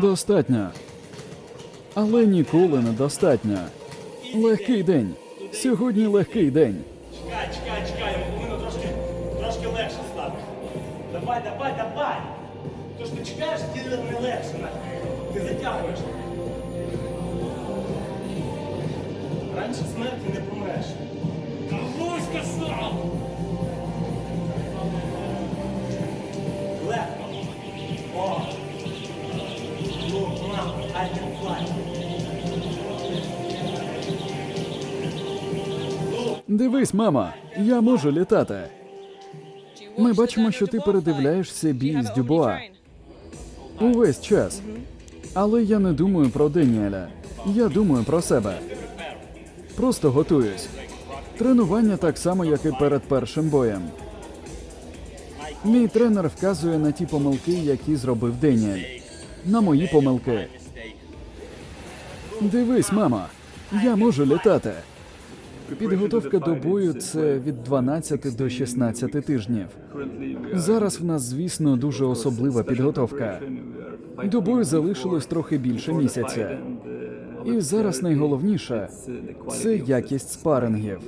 Достатньо. Але ніколи не достатньо. Легкий день. Сьогодні легкий день. Чекай, чекай, чекай, йому повинно трошки, трошки легше стати. Давай, давай, давай. То ж ти чекаєш, ті не легше. Ти затягуєш. Раніше смерті не помреш. Сказав! Легко. Дивись, мама, я можу літати. Ми бачимо, що ти передивляєшся бій з Дюбуа. Увесь час. Але я не думаю про Деніеля. Я думаю про себе. Просто готуюсь. Тренування так само, як і перед першим боєм. Мій тренер вказує на ті помилки, які зробив Деніель. На мої помилки. Дивись, мама, я можу літати. Підготовка до бою це від 12 до 16 тижнів. Зараз в нас, звісно, дуже особлива підготовка. До бою залишилось трохи більше місяця. І зараз найголовніше це якість спарингів.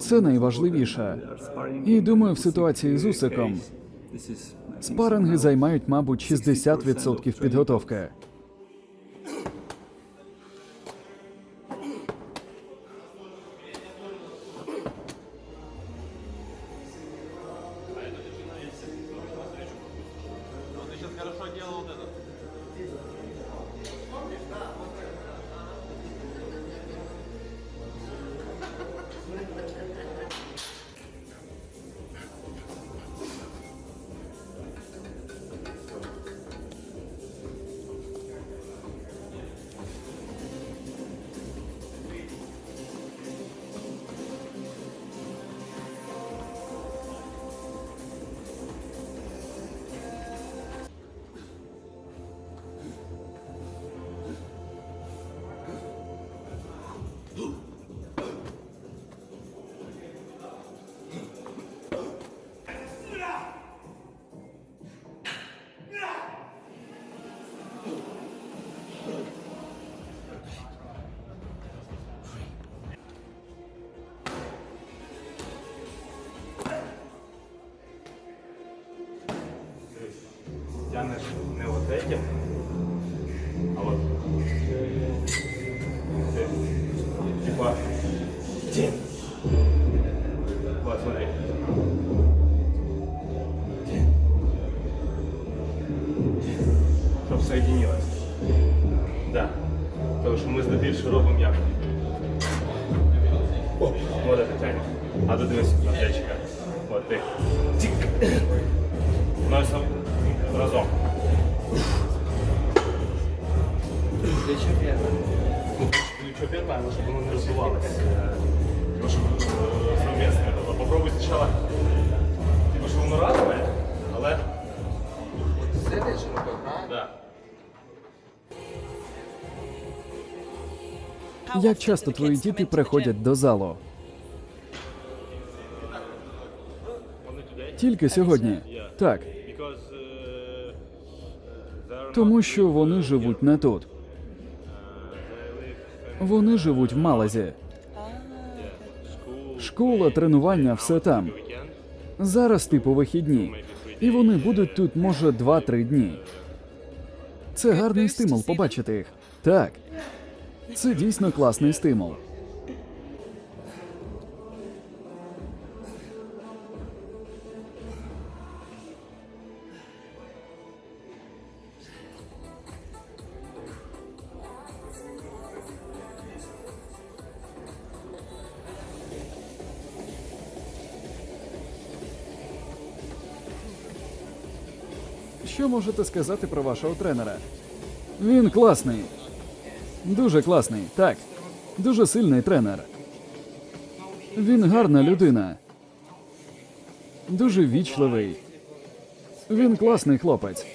Це найважливіше. І думаю, в ситуації з Усиком спаринги займають, мабуть, 60% підготовки. Тянеш не вот этим, а вот ты, типа тень. Вот, смотри. Чтоб соединилось. Да. Потому что мы здебільшого робимо вот это тянет. А тут дивись на плечика. Вот ти. Тик. Носом разом. Плечо первое. Ну что первое, но чтобы оно не раздувалось. э, Типа, чтобы э, совместное было. Попробуй сначала, типа, что воно разное, але... Сидиш рукою, правильно? Да. Як часто твої діти приходять до залу? Тільки сьогодні. Так, Because uh, they're тому що вони живуть не тут. Вони живуть в Малазі. Школа, тренування, все там. Зараз типу вихідні. І вони будуть тут, може, 2-3 дні. Це гарний стимул побачити їх. Так. Це дійсно класний стимул. Що можете сказати про вашого тренера? Він класний. Дуже класний, так. Дуже сильний тренер. Він гарна людина. Дуже вічливий. Він класний хлопець.